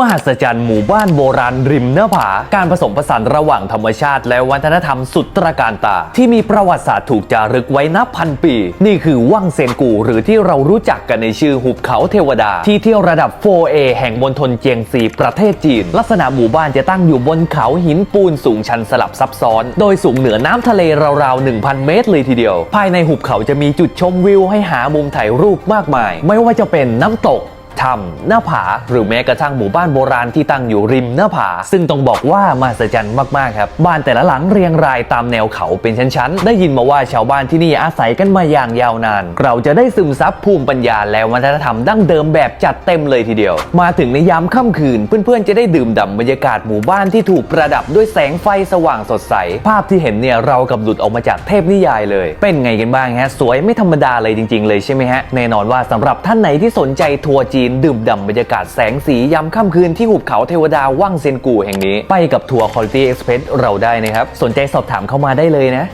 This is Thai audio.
มหัศจรรย์หมู่บ้านโบราณริมเนื้อผา การผสมผสานระหว่างธรรมชาติ และวัฒนธรรมสุดตระการตา ที่มีประวัติศาสตร์ถูกจารึกไว้นับพันปี นี่คือว่างเซนกูหรือที่เรารู้จักกันในชื่อหุบเขาเทวดา ที่เที่ยวระดับ 4A แห่งมณฑลเจียงซีประเทศจีน ลักษณะหมู่บ้านจะตั้งอยู่บนเขาหินปูนสูงชันสลับซับซ้อน โดยสูงเหนือน้ำทะเลราวๆ 1,000 เมตรเลยทีเดียว ภายในหุบเขาจะมีจุดชมวิวให้หามุมถ่ายรูปมากมาย ไม่ว่าจะเป็นน้ำตก ถ้ำหน้าผา หรือแม้กระทั่งหมู่บ้านโบราณที่ตั้งอยู่ริมหน้าผา ซึ่งต้องบอกว่ามหัศจรรย์มากๆครับ บ้านแต่ละหลังเรียงรายตามแนวเขาเป็นชั้นๆ ได้ยินมาว่าชาวบ้านที่นี่อาศัยกันมาอย่างยาวนาน เราจะได้ซึมซับภูมิปัญญาและวัฒนธรรมดั้งเดิมแบบจัดเต็มเลยทีเดียว มาถึงในยามค่ำคืน เพื่อนๆ จะได้ดื่มด่ำบรรยากาศหมู่บ้านที่ถูกประดับด้วยแสงไฟสว่างสดใส ภาพที่เห็นเนี่ยเรากับหลุดออกมาจากเทพนิยายเลย เป็นไงกันบ้างฮะสวยไม่ธรรมดาเลยจริง ๆ เลยใช่ไหมฮะแน่นอนว่าสำหรับท่านไหนที่สนใจทัวร์จีนดื่มด่ำบรรยากาศแสงสียามค่ำคืนที่หุบเขาเทวดาว่างเซนกูแห่งนี้ ไปกับทัวร์ Quality Express เราได้นะครับ สนใจสอบถามเข้ามาได้เลยนะ